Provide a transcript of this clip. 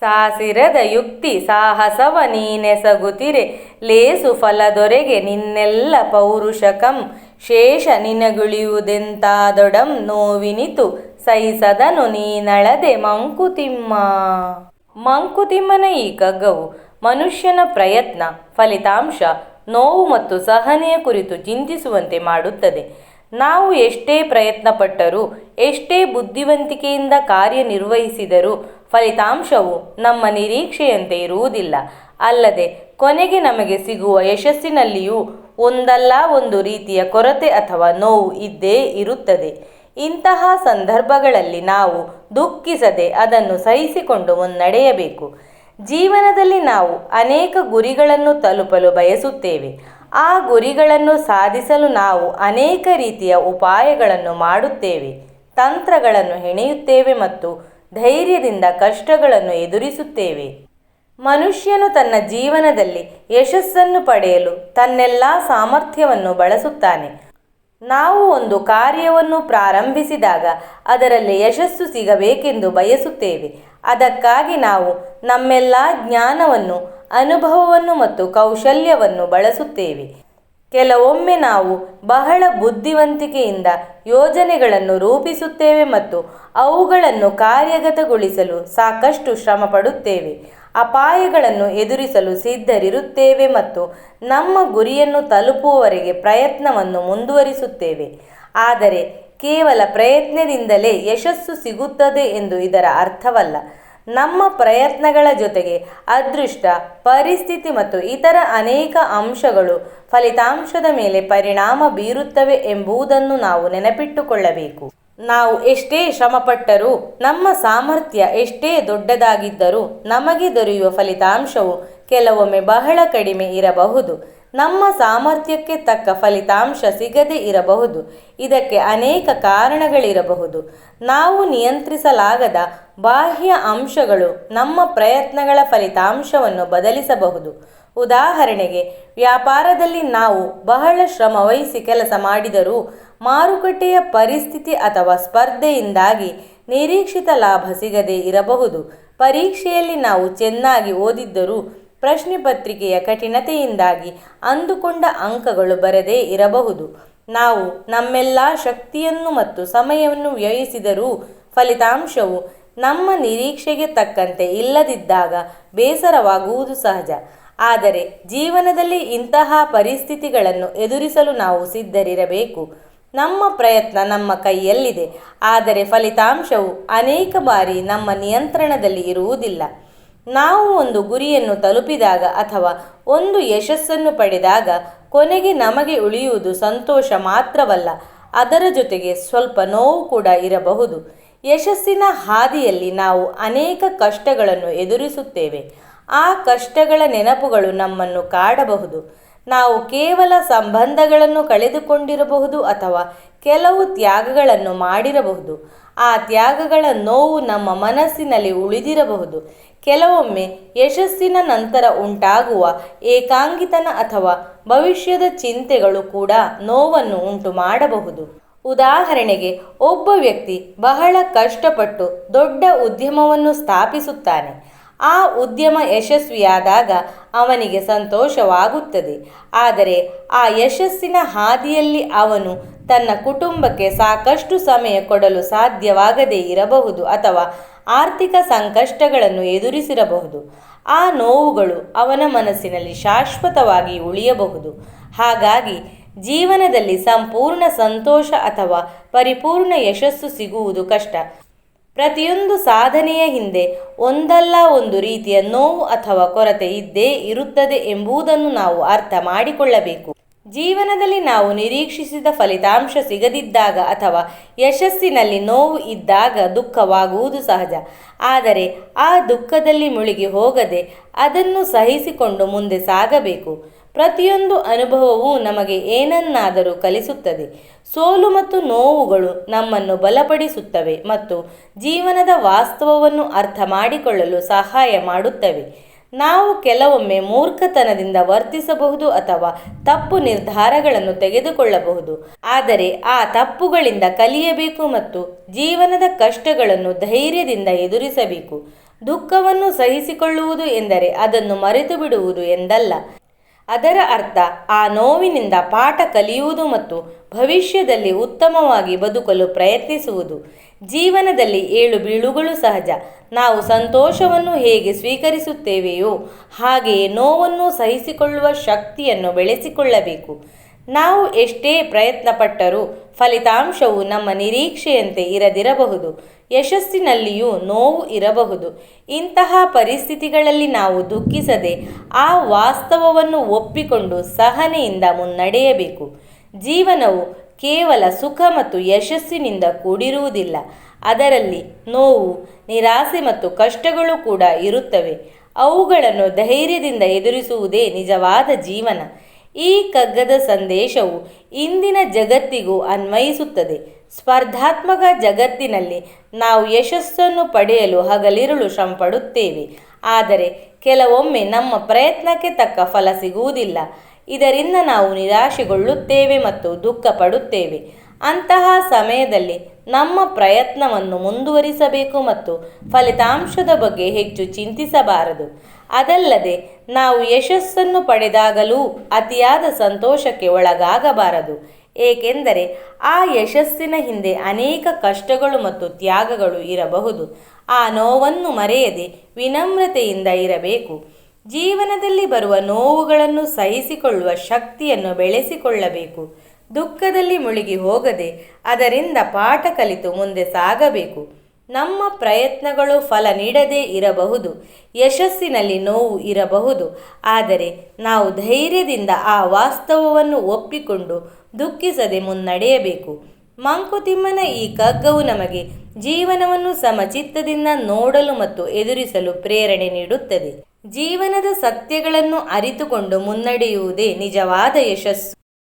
ಸಾಸಿರದ ಯುಕ್ತಿ ಸಾಹಸವ ನೀನೆಸಗುತ್ತಿರೆ. ಲೇಸು ಫಲ ದೊರೆಗೆ ನಿನ್ನೆಲ್ಲ ಪೌರುಷಕಂ. ಶೇಷ ನಿನಗುಳಿಯುವುದೆಂತಾದೊಡಂ ನೋವಿನಿತು. ಸೈಸದನು ನೀನಳದೆ ಮಂಕುತಿಮ್ಮ. ಮಂಕುತಿಮ್ಮನ ಈ ಕಗ್ಗವು ಮನುಷ್ಯನ ಪ್ರಯತ್ನ, ಫಲಿತಾಂಶ, ನೋವು ಮತ್ತು ಸಹನೆಯ ಕುರಿತು ಚಿಂತಿಸುವಂತೆ ಮಾಡುತ್ತದೆ. ನಾವು ಎಷ್ಟೇ ಪ್ರಯತ್ನಪಟ್ಟರೂ, ಎಷ್ಟೇ ಬುದ್ಧಿವಂತಿಕೆಯಿಂದ ಕಾರ್ಯನಿರ್ವಹಿಸಿದರೂ ಫಲಿತಾಂಶವು ನಮ್ಮ ನಿರೀಕ್ಷೆಯಂತೆ ಇರುವುದಿಲ್ಲ. ಅಲ್ಲದೆ, ಕೊನೆಗೆ ನಮಗೆ ಸಿಗುವ ಯಶಸ್ಸಿನಲ್ಲಿಯೂ ಒಂದಲ್ಲ ಒಂದು ರೀತಿಯ ಕೊರತೆ ಅಥವಾ ನೋವು ಇದ್ದೇ ಇರುತ್ತದೆ. ಇಂತಹ ಸಂದರ್ಭಗಳಲ್ಲಿ ನಾವು ದುಃಖಿಸದೆ ಅದನ್ನು ಸಹಿಸಿಕೊಂಡು ಮುನ್ನಡೆಯಬೇಕು. ಜೀವನದಲ್ಲಿ ನಾವು ಅನೇಕ ಗುರಿಗಳನ್ನು ತಲುಪಲು ಬಯಸುತ್ತೇವೆ. ಆ ಗುರಿಗಳನ್ನು ಸಾಧಿಸಲು ನಾವು ಅನೇಕ ರೀತಿಯ ಉಪಾಯಗಳನ್ನು ಮಾಡುತ್ತೇವೆ. ತಂತ್ರಗಳನ್ನು ಹೆಣೆಯುತ್ತೇವೆ ಮತ್ತು ಧೈರ್ಯದಿಂದ ಕಷ್ಟಗಳನ್ನು ಎದುರಿಸುತ್ತೇವೆ. ಮನುಷ್ಯನು ತನ್ನ ಜೀವನದಲ್ಲಿ ಯಶಸ್ಸನ್ನು ಪಡೆಯಲು ತನ್ನೆಲ್ಲ ಸಾಮರ್ಥ್ಯವನ್ನು ಬಳಸುತ್ತಾನೆ. ನಾವು ಒಂದು ಕಾರ್ಯವನ್ನು ಪ್ರಾರಂಭಿಸಿದಾಗ ಅದರಲ್ಲಿ ಯಶಸ್ಸು ಸಿಗಬೇಕೆಂದು ಬಯಸುತ್ತೇವೆ. ಅದಕ್ಕಾಗಿ ನಾವು ನಮ್ಮೆಲ್ಲ ಜ್ಞಾನವನ್ನು, ಅನುಭವವನ್ನು ಮತ್ತು ಕೌಶಲ್ಯವನ್ನು ಬಳಸುತ್ತೇವೆ. ಕೆಲವೊಮ್ಮೆ ನಾವು ಬಹಳ ಬುದ್ಧಿವಂತಿಕೆಯಿಂದ ಯೋಜನೆಗಳನ್ನು ರೂಪಿಸುತ್ತೇವೆ ಮತ್ತು ಅವುಗಳನ್ನು ಕಾರ್ಯಗತಗೊಳಿಸಲು ಸಾಕಷ್ಟು ಶ್ರಮ ಪಡುತ್ತೇವೆ ಅಪಾಯಗಳನ್ನು ಎದುರಿಸಲು ಸಿದ್ಧರಿರುತ್ತೇವೆ ಮತ್ತು ನಮ್ಮ ಗುರಿಯನ್ನು ತಲುಪುವವರೆಗೆ ಪ್ರಯತ್ನವನ್ನು ಮುಂದುವರಿಸುತ್ತೇವೆ. ಆದರೆ ಕೇವಲ ಪ್ರಯತ್ನದಿಂದಲೇ ಯಶಸ್ಸು ಸಿಗುತ್ತದೆ ಎಂದು ಇದರ ಅರ್ಥವಲ್ಲ. ನಮ್ಮ ಪ್ರಯತ್ನಗಳ ಜೊತೆಗೆ ಅದೃಷ್ಟ, ಪರಿಸ್ಥಿತಿ ಮತ್ತು ಇತರ ಅನೇಕ ಅಂಶಗಳು ಫಲಿತಾಂಶದ ಮೇಲೆ ಪರಿಣಾಮ ಬೀರುತ್ತವೆ ಎಂಬುದನ್ನು ನಾವು ನೆನಪಿಟ್ಟುಕೊಳ್ಳಬೇಕು. ನಾವು ಎಷ್ಟೇ ಶ್ರಮಪಟ್ಟರೂ, ನಮ್ಮ ಸಾಮರ್ಥ್ಯ ಎಷ್ಟೇ ದೊಡ್ಡದಾಗಿದ್ದರೂ ನಮಗೆ ದೊರೆಯುವ ಫಲಿತಾಂಶವು ಕೆಲವೊಮ್ಮೆ ಬಹಳ ಕಡಿಮೆ ಇರಬಹುದು. ನಮ್ಮ ಸಾಮರ್ಥ್ಯಕ್ಕೆ ತಕ್ಕ ಫಲಿತಾಂಶ ಸಿಗದೇ ಇರಬಹುದು. ಇದಕ್ಕೆ ಅನೇಕ ಕಾರಣಗಳಿರಬಹುದು. ನಾವು ನಿಯಂತ್ರಿಸಲಾಗದ ಬಾಹ್ಯ ಅಂಶಗಳು ನಮ್ಮ ಪ್ರಯತ್ನಗಳ ಫಲಿತಾಂಶವನ್ನು ಬದಲಿಸಬಹುದು. ಉದಾಹರಣೆಗೆ, ವ್ಯಾಪಾರದಲ್ಲಿ ನಾವು ಬಹಳ ಶ್ರಮವಹಿಸಿ ಕೆಲಸ ಮಾಡಿದರೂ ಮಾರುಕಟ್ಟೆಯ ಪರಿಸ್ಥಿತಿ ಅಥವಾ ಸ್ಪರ್ಧೆಯಿಂದಾಗಿ ನಿರೀಕ್ಷಿತ ಲಾಭ ಸಿಗದೇ ಇರಬಹುದು. ಪರೀಕ್ಷೆಯಲ್ಲಿ ನಾವು ಚೆನ್ನಾಗಿ ಓದಿದ್ದರೂ ಪ್ರಶ್ನೆ ಪತ್ರಿಕೆಯ ಕಠಿಣತೆಯಿಂದಾಗಿ ಅಂದುಕೊಂಡ ಅಂಕಗಳು ಬರದೇ ಇರಬಹುದು. ನಾವು ನಮ್ಮೆಲ್ಲ ಶಕ್ತಿಯನ್ನು ಮತ್ತು ಸಮಯವನ್ನು ವ್ಯಯಿಸಿದರೂ ಫಲಿತಾಂಶವು ನಮ್ಮ ನಿರೀಕ್ಷೆಗೆ ತಕ್ಕಂತೆ ಇಲ್ಲದಿದ್ದಾಗ ಬೇಸರವಾಗುವುದು ಸಹಜ. ಆದರೆ ಜೀವನದಲ್ಲಿ ಇಂತಹ ಪರಿಸ್ಥಿತಿಗಳನ್ನು ಎದುರಿಸಲು ನಾವು ಸಿದ್ಧರಿರಬೇಕು. ನಮ್ಮ ಪ್ರಯತ್ನ ನಮ್ಮ ಕೈಯಲ್ಲಿದೆ. ಆದರೆ ಫಲಿತಾಂಶವು ಅನೇಕ ಬಾರಿ ನಮ್ಮ ನಿಯಂತ್ರಣದಲ್ಲಿ ಇರುವುದಿಲ್ಲ. ನಾವು ಒಂದು ಗುರಿಯನ್ನು ತಲುಪಿದಾಗ ಅಥವಾ ಒಂದು ಯಶಸ್ಸನ್ನು ಪಡೆದಾಗ ಕೊನೆಗೆ ನಮಗೆ ಉಳಿಯುವುದು ಸಂತೋಷ ಮಾತ್ರವಲ್ಲ, ಅದರ ಜೊತೆಗೆ ಸ್ವಲ್ಪ ನೋವು ಕೂಡ ಇರಬಹುದು. ಯಶಸ್ಸಿನ ಹಾದಿಯಲ್ಲಿ ನಾವು ಅನೇಕ ಕಷ್ಟಗಳನ್ನು ಎದುರಿಸುತ್ತೇವೆ. ಆ ಕಷ್ಟಗಳ ನೆನಪುಗಳು ನಮ್ಮನ್ನು ಕಾಡಬಹುದು. ನಾವು ಕೇವಲ ಸಂಬಂಧಗಳನ್ನು ಕಳೆದುಕೊಂಡಿರಬಹುದು ಅಥವಾ ಕೆಲವು ತ್ಯಾಗಗಳನ್ನು ಮಾಡಿರಬಹುದು. ಆ ತ್ಯಾಗಗಳ ನೋವು ನಮ್ಮ ಮನಸ್ಸಿನಲ್ಲಿ ಉಳಿದಿರಬಹುದು. ಕೆಲವೊಮ್ಮೆ ಯಶಸ್ಸಿನ ನಂತರ ಉಂಟಾಗುವ ಏಕಾಂಗಿತನ ಅಥವಾ ಭವಿಷ್ಯದ ಚಿಂತೆಗಳು ಕೂಡ ನೋವನ್ನು ಉಂಟು ಮಾಡಬಹುದು ಉದಾಹರಣೆಗೆ, ಒಬ್ಬ ವ್ಯಕ್ತಿ ಬಹಳ ಕಷ್ಟಪಟ್ಟು ದೊಡ್ಡ ಉದ್ಯಮವನ್ನು ಸ್ಥಾಪಿಸುತ್ತಾನೆ. ಆ ಉದ್ಯಮ ಯಶಸ್ವಿಯಾದಾಗ ಅವನಿಗೆ ಸಂತೋಷವಾಗುತ್ತದೆ. ಆದರೆ ಆ ಯಶಸ್ಸಿನ ಹಾದಿಯಲ್ಲಿ ಅವನು ತನ್ನ ಕುಟುಂಬಕ್ಕೆ ಸಾಕಷ್ಟು ಸಮಯ ಕೊಡಲು ಸಾಧ್ಯವಾಗದೇ ಇರಬಹುದು ಅಥವಾ ಆರ್ಥಿಕ ಸಂಕಷ್ಟಗಳನ್ನು ಎದುರಿಸಿರಬಹುದು. ಆ ನೋವುಗಳು ಅವನ ಮನಸ್ಸಿನಲ್ಲಿ ಶಾಶ್ವತವಾಗಿ ಉಳಿಯಬಹುದು. ಹಾಗಾಗಿ ಜೀವನದಲ್ಲಿ ಸಂಪೂರ್ಣ ಸಂತೋಷ ಅಥವಾ ಪರಿಪೂರ್ಣ ಯಶಸ್ಸು ಸಿಗುವುದು ಕಷ್ಟ. ಪ್ರತಿಯೊಂದು ಸಾಧನೆಯ ಹಿಂದೆ ಒಂದಲ್ಲ ಒಂದು ರೀತಿಯ ನೋವು ಅಥವಾ ಕೊರತೆ ಇದ್ದೇ ಇರುತ್ತದೆ ಎಂಬುದನ್ನು ನಾವು ಅರ್ಥ ಮಾಡಿಕೊಳ್ಳಬೇಕು. ಜೀವನದಲ್ಲಿ ನಾವು ನಿರೀಕ್ಷಿಸಿದ ಫಲಿತಾಂಶ ಸಿಗದಿದ್ದಾಗ ಅಥವಾ ಯಶಸ್ಸಿನಲ್ಲಿ ನೋವು ಇದ್ದಾಗ ದುಃಖವಾಗುವುದು ಸಹಜ. ಆದರೆ ಆ ದುಃಖದಲ್ಲಿ ಮುಳುಗಿ ಹೋಗದೆ ಅದನ್ನು ಸಹಿಸಿಕೊಂಡು ಮುಂದೆ ಸಾಗಬೇಕು. ಪ್ರತಿಯೊಂದು ಅನುಭವವೂ ನಮಗೆ ಏನನ್ನಾದರೂ ಕಲಿಸುತ್ತದೆ. ಸೋಲು ಮತ್ತು ನೋವುಗಳು ನಮ್ಮನ್ನು ಬಲಪಡಿಸುತ್ತವೆ ಮತ್ತು ಜೀವನದ ವಾಸ್ತವವನ್ನು ಅರ್ಥ ಮಾಡಿಕೊಳ್ಳಲು ಸಹಾಯ ಮಾಡುತ್ತವೆ. ನಾವು ಕೆಲವೊಮ್ಮೆ ಮೂರ್ಖತನದಿಂದ ವರ್ತಿಸಬಹುದು ಅಥವಾ ತಪ್ಪು ನಿರ್ಧಾರಗಳನ್ನು ತೆಗೆದುಕೊಳ್ಳಬಹುದು. ಆದರೆ ಆ ತಪ್ಪುಗಳಿಂದ ಕಲಿಯಬೇಕು ಮತ್ತು ಜೀವನದ ಕಷ್ಟಗಳನ್ನು ಧೈರ್ಯದಿಂದ ಎದುರಿಸಬೇಕು. ದುಃಖವನ್ನು ಸಹಿಸಿಕೊಳ್ಳುವುದು ಎಂದರೆ ಅದನ್ನು ಮರೆತು ಬಿಡುವುದು ಎಂದಲ್ಲ. ಅದರ ಅರ್ಥ ಆ ನೋವಿನಿಂದ ಪಾಠ ಕಲಿಯುವುದು ಮತ್ತು ಭವಿಷ್ಯದಲ್ಲಿ ಉತ್ತಮವಾಗಿ ಬದುಕಲು ಪ್ರಯತ್ನಿಸುವುದು. ಜೀವನದಲ್ಲಿ ಏಳು ಬೀಳುಗಳು ಸಹಜ. ನಾವು ಸಂತೋಷವನ್ನು ಹೇಗೆ ಸ್ವೀಕರಿಸುತ್ತೇವೆಯೋ ಹಾಗೆಯೇ ನೋವನ್ನು ಸಹಿಸಿಕೊಳ್ಳುವ ಶಕ್ತಿಯನ್ನು ಬೆಳೆಸಿಕೊಳ್ಳಬೇಕು. ನಾವು ಎಷ್ಟೇ ಪ್ರಯತ್ನಪಟ್ಟರೂ ಫಲಿತಾಂಶವು ನಮ್ಮ ನಿರೀಕ್ಷೆಯಂತೆ ಇರದಿರಬಹುದು. ಯಶಸ್ಸಿನಲ್ಲಿಯೂ ನೋವು ಇರಬಹುದು. ಇಂತಹ ಪರಿಸ್ಥಿತಿಗಳಲ್ಲಿ ನಾವು ದುಃಖಿಸದೆ ಆ ವಾಸ್ತವವನ್ನು ಒಪ್ಪಿಕೊಂಡು ಸಹನೆಯಿಂದ ಮುನ್ನಡೆಯಬೇಕು. ಜೀವನವು ಕೇವಲ ಸುಖ ಮತ್ತು ಯಶಸ್ಸಿನಿಂದ ಕೂಡಿರುವುದಿಲ್ಲ. ಅದರಲ್ಲಿ ನೋವು, ನಿರಾಸೆ ಮತ್ತು ಕಷ್ಟಗಳು ಕೂಡ ಇರುತ್ತವೆ. ಅವುಗಳನ್ನು ಧೈರ್ಯದಿಂದ ಎದುರಿಸುವುದೇ ನಿಜವಾದ ಜೀವನ. ಈ ಕಗ್ಗದ ಸಂದೇಶವು ಇಂದಿನ ಜಗತ್ತಿಗೂ ಅನ್ವಯಿಸುತ್ತದೆ. ಸ್ಪರ್ಧಾತ್ಮಕ ಜಗತ್ತಿನಲ್ಲಿ ನಾವು ಯಶಸ್ಸನ್ನು ಪಡೆಯಲು ಹಗಲಿರುಳು ಶ್ರಮಪಡುತ್ತೇವೆ. ಆದರೆ ಕೆಲವೊಮ್ಮೆ ನಮ್ಮ ಪ್ರಯತ್ನಕ್ಕೆ ತಕ್ಕ ಫಲ ಸಿಗುವುದಿಲ್ಲ. ಇದರಿಂದ ನಾವು ನಿರಾಶೆಗೊಳ್ಳುತ್ತೇವೆ ಮತ್ತು ದುಃಖ ಪಡುತ್ತೇವೆ ಅಂತಹ ಸಮಯದಲ್ಲಿ ನಮ್ಮ ಪ್ರಯತ್ನವನ್ನು ಮುಂದುವರಿಸಬೇಕು ಮತ್ತು ಫಲಿತಾಂಶದ ಬಗ್ಗೆ ಹೆಚ್ಚು ಚಿಂತಿಸಬಾರದು. ಅದಲ್ಲದೆ ನಾವು ಯಶಸ್ಸನ್ನು ಪಡೆದಾಗಲೂ ಅತಿಯಾದ ಸಂತೋಷಕ್ಕೆ ಒಳಗಾಗಬಾರದು. ಏಕೆಂದರೆ ಆ ಯಶಸ್ಸಿನ ಹಿಂದೆ ಅನೇಕ ಕಷ್ಟಗಳು ಮತ್ತು ತ್ಯಾಗಗಳು ಇರಬಹುದು. ಆ ನೋವನ್ನು ಮರೆಯದೆ ವಿನಮ್ರತೆಯಿಂದ ಇರಬೇಕು. ಜೀವನದಲ್ಲಿ ಬರುವ ನೋವುಗಳನ್ನು ಸಹಿಸಿಕೊಳ್ಳುವ ಶಕ್ತಿಯನ್ನು ಬೆಳೆಸಿಕೊಳ್ಳಬೇಕು. ದುಃಖದಲ್ಲಿ ಮುಳುಗಿ ಹೋಗದೆ ಅದರಿಂದ ಪಾಠ ಕಲಿತು ಮುಂದೆ ಸಾಗಬೇಕು. ನಮ್ಮ ಪ್ರಯತ್ನಗಳು ಫಲ ನೀಡದೇ ಇರಬಹುದು, ಯಶಸ್ಸಿನಲ್ಲಿ ನೋವು ಇರಬಹುದು. ಆದರೆ ನಾವು ಧೈರ್ಯದಿಂದ ಆ ವಾಸ್ತವವನ್ನು ಒಪ್ಪಿಕೊಂಡು ದುಃಖಿಸದೆ ಮುನ್ನಡೆಯಬೇಕು. ಮಂಕುತಿಮ್ಮನ ಈ ಕಗ್ಗವು ನಮಗೆ ಜೀವನವನ್ನು ಸಮಚಿತ್ತದಿಂದ ನೋಡಲು ಮತ್ತು ಎದುರಿಸಲು ಪ್ರೇರಣೆ ನೀಡುತ್ತದೆ. ಜೀವನದ ಸತ್ಯಗಳನ್ನು ಅರಿತುಕೊಂಡು ಮುನ್ನಡೆಯುವುದೇ ನಿಜವಾದ ಯಶಸ್ಸು.